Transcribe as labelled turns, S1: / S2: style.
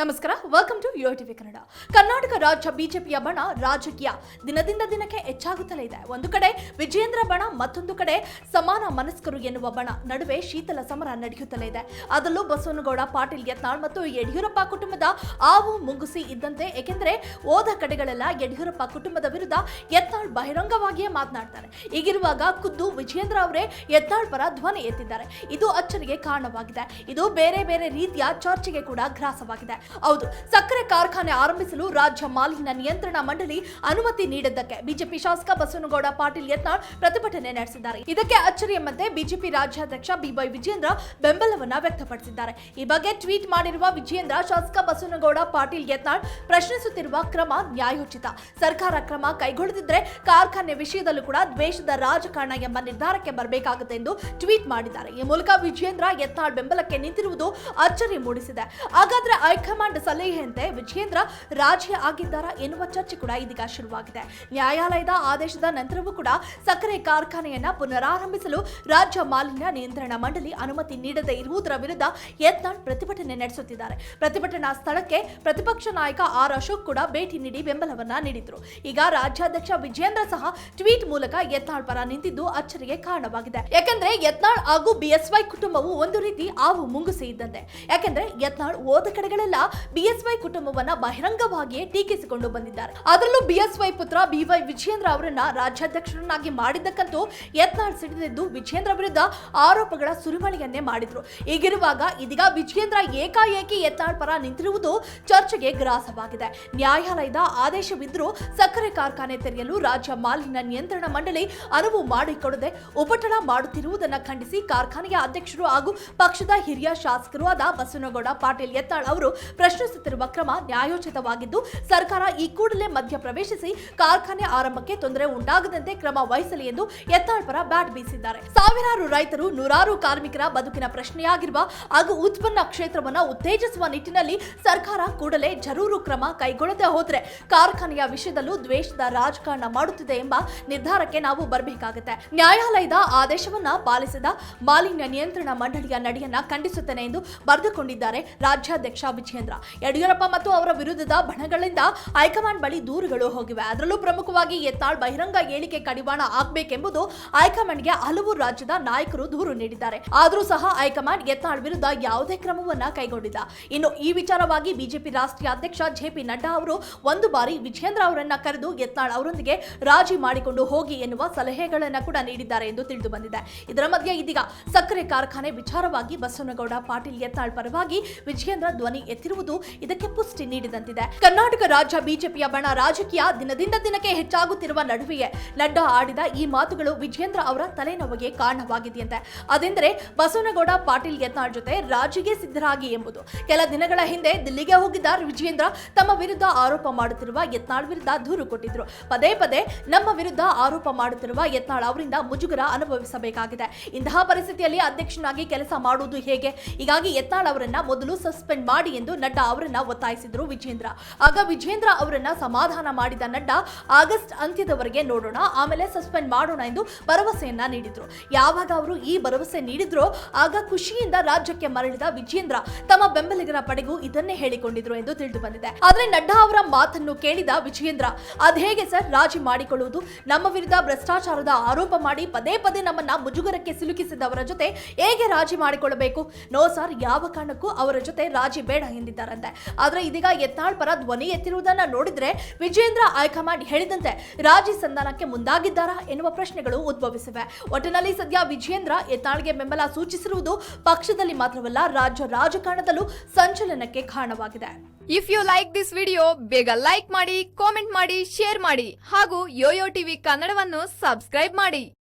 S1: ನಮಸ್ಕಾರ welcome to yo TV Kannada Karnataka ರಾಜ್ಯ ಬಿಜೆಪಿಯ ಬಣ ರಾಜಕೀಯ. ದಿನದಿಂದ ದಿನಕ್ಕೆ ಹೆಚ್ಚಾಗುತ್ತಲೇ ಇದೆ. ಒಂದು ಕಡೆ ವಿಜೇಂದ್ರ ಬಣ, ಮತ್ತೊಂದು ಕಡೆ ಸಮಾನ ಮನಸ್ಕರು ಎನ್ನುವ ಬಣ ನಡುವೆ ಶೀತಲ ಸಮರ ನಡೆಯುತ್ತಲೇ ಇದೆ. ಅದರಲ್ಲೂ ಬಸವನಗೌಡ ಪಾಟೀಲ್ ಯತ್ನಾಳ್ ಮತ್ತು ಯಡಿಯೂರಪ್ಪ ಕುಟುಂಬದ ಆವು ಮುಂಗುಸಿ ಇದ್ದಂತೆ, ಏಕೆಂದರೆ ಹೋದ ಕಡೆಗಳೆಲ್ಲ ಯಡಿಯೂರಪ್ಪ ಕುಟುಂಬದ ವಿರುದ್ಧ ಯತ್ನಾಳ್ ಬಹಿರಂಗವಾಗಿಯೇ ಮಾತನಾಡ್ತಾರೆ. ಹೀಗಿರುವಾಗ ಖುದ್ದು ವಿಜೇಂದ್ರ ಅವರೇ ಯತ್ನಾಳ್ ಪರ ಧ್ವನಿ ಎತ್ತಿದ್ದಾರೆ. ಇದು ಅಚ್ಚರಿಗೆ ಕಾರಣವಾಗಿದೆ. ಇದು ಬೇರೆ ಬೇರೆ ರೀತಿಯ ಚರ್ಚೆಗೆ ಕೂಡ ಗ್ರಾಸವಾಗಿದೆ. ಹೌದು, ಸಕ್ಕರೆ ಕಾರ್ಖಾನೆ ಆರಂಭಿಸಲು ರಾಜ್ಯ ಮಾಲಿನ್ಯ ನಿಯಂತ್ರಣ ಮಂಡಳಿ ಅನುಮತಿ ನೀಡಿದ್ದಕ್ಕೆ ಬಿಜೆಪಿ ಶಾಸಕ ಬಸವನಗೌಡ ಪಾಟೀಲ್ ಯತ್ನಾಳ್ ಪ್ರತಿಭಟನೆ ನಡೆಸಿದ್ದಾರೆ. ಇದಕ್ಕೆ ಅಚ್ಚರಿ ಎಂಬಂತೆ ಬಿಜೆಪಿ ರಾಜ್ಯಾಧ್ಯಕ್ಷ ಬಿವೈ ವಿಜೇಂದ್ರ ಬೆಂಬಲವನ್ನ ವ್ಯಕ್ತಪಡಿಸಿದ್ದಾರೆ. ಈ ಬಗ್ಗೆ ಟ್ವೀಟ್ ಮಾಡಿರುವ ವಿಜೇಂದ್ರ ಶಾಸಕ ಬಸವನಗೌಡ ಪಾಟೀಲ್ ಯತ್ನಾಳ್ ಪ್ರಶ್ನಿಸುತ್ತಿರುವ ಕ್ರಮ ನ್ಯಾಯೋಚಿತ. ಸರ್ಕಾರ ಕ್ರಮ ಕೈಗೊಳ್ಳದಿದ್ರೆ ಕಾರ್ಖಾನೆ ವಿಷಯದಲ್ಲೂ ಕೂಡ ದ್ವೇಷದ ರಾಜಕಾರಣ ಎಂಬ ನಿರ್ಧಾರಕ್ಕೆ ಬರಬೇಕಾಗುತ್ತೆ ಎಂದು ಟ್ವೀಟ್ ಮಾಡಿದ್ದಾರೆ. ಈ ಮೂಲಕ ವಿಜೇಂದ್ರ ಯತ್ನಾಳ್ ಬೆಂಬಲಕ್ಕೆ ನಿಂತಿರುವುದು ಅಚ್ಚರಿ ಮೂಡಿಸಿದೆ. ಹಾಗಾದ್ರೆ ಹೈಕಮಾಂಡ್ ಸಲಹೆಯಂತೆ ವಿಜೇಂದ್ರ ರಾಜಿ ಆಗಿದ್ದಾರಾ ಎನ್ನುವ ಚರ್ಚೆ ಕೂಡ ಇದೀಗ ಶುರುವಾಗಿದೆ. ನ್ಯಾಯಾಲಯದ ಆದೇಶದ ನಂತರವೂ ಕೂಡ ಸಕ್ಕರೆ ಕಾರ್ಖಾನೆಯನ್ನ ಪುನರಾರಂಭಿಸಲು ರಾಜ್ಯ ಮಾಲಿನ್ಯ ನಿಯಂತ್ರಣ ಮಂಡಳಿ ಅನುಮತಿ ನೀಡದೇ ಇರುವುದರ ವಿರುದ್ಧ ಯತ್ನಾಳ್ ಪ್ರತಿಭಟನೆ ನಡೆಸುತ್ತಿದ್ದಾರೆ. ಪ್ರತಿಭಟನಾ ಸ್ಥಳಕ್ಕೆ ಪ್ರತಿಪಕ್ಷ ನಾಯಕ ಆರ್ ಅಶೋಕ್ ಕೂಡ ಭೇಟಿ ನೀಡಿ ಬೆಂಬಲವನ್ನ ನೀಡಿದ್ರು. ಈಗ ರಾಜ್ಯಾಧ್ಯಕ್ಷ ವಿಜೇಂದ್ರ ಸಹ ಟ್ವೀಟ್ ಮೂಲಕ ಯತ್ನಾಳ್ ಪರ ನಿಂತಿದ್ದು ಅಚ್ಚರಿಗೆ ಕಾರಣವಾಗಿದೆ. ಯಾಕಂದ್ರೆ ಯತ್ನಾಳ್ ಹಾಗೂ ಬಿಎಸ್ವೈ ಕುಟುಂಬವು ಒಂದು ರೀತಿ ಆವು ಮುಂಗುಸಿ ಇದ್ದಂತೆ. ಯಾಕಂದ್ರೆ ಯತ್ನಾಳ್ ಹೋದ ಕಡೆಗಳೆಲ್ಲ ಬಿಎಸ್ವೈ ಕುಟುಂಬವನ್ನ ಬಹಿರಂಗವಾಗಿಯೇ ಟೀಕಿಸಿಕೊಂಡು ಬಂದಿದ್ದಾರೆ. ಅದರಲ್ಲೂ ಬಿಎಸ್ವೈ ಪುತ್ರ ಬಿವೈ ವಿಜೇಂದ್ರ ಅವರನ್ನ ರಾಜ್ಯಾಧ್ಯಕ್ಷರನ್ನಾಗಿ ಮಾಡಿದ್ದಕ್ಕಂತೂ ಯತ್ನಾಳ್ ಸಿಡಿದಿದ್ದು ವಿಜೇಂದ್ರ ವಿರುದ್ಧ ಆರೋಪಗಳ ಸುರಿಮಳೆಯನ್ನೇ ಮಾಡಿದ್ರು. ಹೀಗಿರುವಾಗ ಇದೀಗ ವಿಜೇಂದ್ರ ಏಕಾಏಕಿ ಯತ್ನಾಳ್ ಪರ ನಿಂತಿರುವುದು ಚರ್ಚೆಗೆ ಗ್ರಾಸವಾಗಿದೆ. ನ್ಯಾಯಾಲಯದ ಆದೇಶವಿದ್ದರೂ ಸಕ್ಕರೆ ಕಾರ್ಖಾನೆ ತೆರೆಯಲು ರಾಜ್ಯ ಮಾಲಿನ್ಯ ನಿಯಂತ್ರಣ ಮಂಡಳಿ ಅನುವು ಮಾಡಿಕೊಡದೆ ಉಪಟಳ ಮಾಡುತ್ತಿರುವುದನ್ನು ಖಂಡಿಸಿ ಕಾರ್ಖಾನೆಯ ಅಧ್ಯಕ್ಷರು ಹಾಗೂ ಪಕ್ಷದ ಹಿರಿಯ ಶಾಸಕರು ಆದ ಬಸವನಗೌಡ, ಪಾಟೀಲ್ ಯತ್ನಾಳ್ ಅವರು ಪ್ರಶ್ನಿಸುತ್ತಿರುವ ಕ್ರಮ ನ್ಯಾಯೋಚಿತವಾಗಿದ್ದು, ಸರ್ಕಾರ ಈ ಕೂಡಲೇ ಮಧ್ಯ ಪ್ರವೇಶಿಸಿ ಕಾರ್ಖಾನೆ ಆರಂಭಕ್ಕೆ ತೊಂದರೆ ಉಂಟಾಗದಂತೆ ಕ್ರಮ ವಹಿಸಲಿ ಎಂದು ಯತ್ನಾಳ್ ಬ್ಯಾಟ್ ಬೀಸಿದ್ದಾರೆ. ಸಾವಿರಾರು ರೈತರು ನೂರಾರು ಕಾರ್ಮಿಕರ ಬದುಕಿನ ಪ್ರಶ್ನೆಯಾಗಿರುವ ಹಾಗೂ ಉತ್ಪನ್ನ ಕ್ಷೇತ್ರವನ್ನು ಉತ್ತೇಜಿಸುವ ನಿಟ್ಟಿನಲ್ಲಿ ಸರ್ಕಾರ ಕೂಡಲೇ ಜರೂರು ಕ್ರಮ ಕೈಗೊಳ್ಳದೆ ಹೋದರೆ ಕಾರ್ಖಾನೆಯ ವಿಷಯದಲ್ಲೂ ದ್ವೇಷದ ರಾಜಕಾರಣ ಮಾಡುತ್ತಿದೆ ಎಂಬ ನಿರ್ಧಾರಕ್ಕೆ ನಾವು ಬರಬೇಕಾಗುತ್ತೆ. ನ್ಯಾಯಾಲಯದ ಆದೇಶವನ್ನ ಪಾಲಿಸಿದ ಮಾಲಿನ್ಯ ನಿಯಂತ್ರಣ ಮಂಡಳಿಯ ನಡೆಯನ್ನ ಖಂಡಿಸುತ್ತೇನೆ ಎಂದು ಬರೆದುಕೊಂಡಿದ್ದಾರೆ ರಾಜ್ಯಾಧ್ಯಕ್ಷ ವಿಜೇಂದ್ರ ಯಡಿಯೂರಪ್ಪ ಮತ್ತು ಅವರ ವಿರುದ್ಧದ ಬಣಗಳಿಂದ ಹೈಕಮಾಂಡ್ ಬಳಿ ದೂರುಗಳು ಹೋಗಿವೆ. ಅದರಲ್ಲೂ ಪ್ರಮುಖವಾಗಿ ಎತ್ತಾಳ್ ಬಹಿರಂಗ ಹೇಳಿಕೆ ಕಡಿವಾಣ ಆಗಬೇಕೆಂಬುದು ಹೈಕಮಾಂಡ್ಗೆ ಹಲವು ರಾಜ್ಯದ ನಾಯಕರು ದೂರು ನೀಡಿದ್ದಾರೆ. ಆದರೂ ಸಹ ಹೈಕಮಾಂಡ್ ಯತ್ನಾಳ್ ವಿರುದ್ಧ ಯಾವುದೇ ಕ್ರಮವನ್ನ ಕೈಗೊಂಡಿಲ್ಲ. ಇನ್ನು ಈ ವಿಚಾರವಾಗಿ ಬಿಜೆಪಿ ರಾಷ್ಟ್ರೀಯ ಅಧ್ಯಕ್ಷ ಜೆಪಿ ನಡ್ಡಾ ಅವರು ಒಂದು ಬಾರಿ ವಿಜೇಂದ್ರ ಅವರನ್ನ ಕರೆದು ಯತ್ನಾಳ್ ಅವರೊಂದಿಗೆ ರಾಜಿ ಮಾಡಿಕೊಂಡು ಹೋಗಿ ಎನ್ನುವ ಸಲಹೆಗಳನ್ನ ಕೂಡ ನೀಡಿದ್ದಾರೆ ಎಂದು ತಿಳಿದು ಬಂದಿದೆ. ಇದರ ಮಧ್ಯೆ ಇದೀಗ ಸಕ್ಕರೆ ಕಾರ್ಖಾನೆ ವಿಚಾರವಾಗಿ ಬಸವನಗೌಡ ಪಾಟೀಲ್ ಯತ್ನಾಳ್ ಪರವಾಗಿ ವಿಜೇಂದ್ರ ಧ್ವನಿ ಇದಕ್ಕೆ ಪುಷ್ಟಿ ನೀಡಿದಂತಿದೆ. ಕರ್ನಾಟಕ ರಾಜ್ಯ ಬಿಜೆಪಿಯ ಬಣ ರಾಜಕೀಯ ದಿನದಿಂದ ದಿನಕ್ಕೆ ಹೆಚ್ಚಾಗುತ್ತಿರುವ ನಡುವೆಯೇ ನಡ್ಡಾ ಆಡಿದ ಈ ಮಾತುಗಳು ವಿಜೇಂದ್ರ ಅವರ ತಲೆನೋವಿಗೆ ಕಾರಣವಾಗಿದೆಯಂತೆ. ಅದೆಂದರೆ ಬಸವನಗೌಡ ಪಾಟೀಲ್ ಯತ್ನಾಳ್ ಜೊತೆ ರಾಜಿಗೆ ಸಿದ್ಧರಾಗಿ ಎಂಬುದು. ಕೆಲ ದಿನಗಳ ಹಿಂದೆ ದಿಲ್ಲಿಗೆ ಹೋಗಿದ್ದ ವಿಜೇಂದ್ರ ತಮ್ಮ ವಿರುದ್ಧ ಆರೋಪ ಮಾಡುತ್ತಿರುವ ಯತ್ನಾಳ್ ವಿರುದ್ಧ ದೂರು ಕೊಟ್ಟಿದ್ರು. ಪದೇ ಪದೇ ನಮ್ಮ ವಿರುದ್ಧ ಆರೋಪ ಮಾಡುತ್ತಿರುವ ಯತ್ನಾಳ್ ಅವರಿಂದ ಮುಜುಗರ ಅನುಭವಿಸಬೇಕಾಗಿದೆ. ಇಂತಹ ಪರಿಸ್ಥಿತಿಯಲ್ಲಿ ಅಧ್ಯಕ್ಷನಾಗಿ ಕೆಲಸ ಮಾಡುವುದು ಹೇಗೆ? ಹೀಗಾಗಿ ಯತ್ನಾಳ್ ಅವರನ್ನ ಮೊದಲು ಸಸ್ಪೆಂಡ್ ಮಾಡಿ ಎಂದು ನಡ್ಡಾ ಅವರನ್ನ ಒತ್ತಾಯಿಸಿದ್ರು ವಿಜೇಂದ್ರ. ಆಗ ವಿಜೇಂದ್ರ ಅವರನ್ನ ಸಮಾಧಾನ ಮಾಡಿದ ನಡ್ಡ, ಆಗಸ್ಟ್ ಅಂತ್ಯದವರೆಗೆ ನೋಡೋಣ, ಆಮೇಲೆ ಸಸ್ಪೆಂಡ್ ಮಾಡೋಣ ಎಂದು ಭರವಸೆಯನ್ನ ನೀಡಿದ್ರು. ಯಾವಾಗ ಅವರು ಈ ಭರವಸೆ ನೀಡಿದ್ರೋ, ಆಗ ಖುಷಿಯಿಂದ ರಾಜ್ಯಕ್ಕೆ ಮರಳಿದ ವಿಜೇಂದ್ರ ತಮ್ಮ ಬೆಂಬಲಿಗರ ಪಡೆಗೂ ಇದನ್ನೇ ಹೇಳಿಕೊಂಡಿದ್ರು ಎಂದು ತಿಳಿದು ಬಂದಿದೆ. ಆದ್ರೆ ನಡ್ಡಾ ಅವರ ಮಾತನ್ನು ಕೇಳಿದ ವಿಜೇಂದ್ರ ಅದೇಗೆ ಸರ್ ರಾಜಿ ಮಾಡಿಕೊಳ್ಳುವುದು? ನಮ್ಮ ವಿರುದ್ಧ ಭ್ರಷ್ಟಾಚಾರದ ಆರೋಪ ಮಾಡಿ ಪದೇ ಪದೇ ನಮ್ಮನ್ನ ಮುಜುಗರಕ್ಕೆ ಸಿಲುಕಿಸಿದವರ ಜೊತೆ ಹೇಗೆ ರಾಜಿ ಮಾಡಿಕೊಳ್ಳಬೇಕು? ನೋ ಸರ್, ಯಾವ ಕಾರಣಕ್ಕೂ ಅವರ ಜೊತೆ ರಾಜಿ ಬೇಡ ಎಂದಿದ್ದಾರಂತೆ ಆದರೆ ಇದೀಗ ಯತ್ನಾಳ್ ಪರ ಧ್ವನಿ ಎತ್ತಿರುವುದನ್ನ ನೋಡಿದ್ರೆ ವಿಜೇಂದ್ರ ಹೈಕಮಾಂಡ್ ಹೇಳಿದಂತೆ ರಾಜಿ ಸಂಧಾನಕ್ಕೆ ಮುಂದಾಗಿದ್ದಾರಾ ಎನ್ನುವ ಪ್ರಶ್ನೆಗಳು ಉದ್ಭವಿಸಿವೆ. ಒಟ್ಟಿನಲ್ಲಿ ಸದ್ಯ ವಿಜೇಂದ್ರ ಯತ್ನಾಳ್ಗೆ ಬೆಂಬಲ ಸೂಚಿಸಿರುವುದು ಪಕ್ಷದಲ್ಲಿ ಮಾತ್ರವಲ್ಲ, ರಾಜ್ಯ ರಾಜಕಾರಣದಲ್ಲೂ ಸಂಚಲನಕ್ಕೆ ಕಾರಣವಾಗಿದೆ.
S2: If you like this video ಬೇಗ ಲೈಕ್ ಮಾಡಿ ಕಾಮೆಂಟ್ ಮಾಡಿ ಶೇರ್ ಮಾಡಿ ಹಾಗೂ ಯೋಯೋ ಟಿವಿ ಕನ್ನಡವನ್ನು ಸಬ್ಸ್ಕ್ರೈಬ್ ಮಾಡಿ.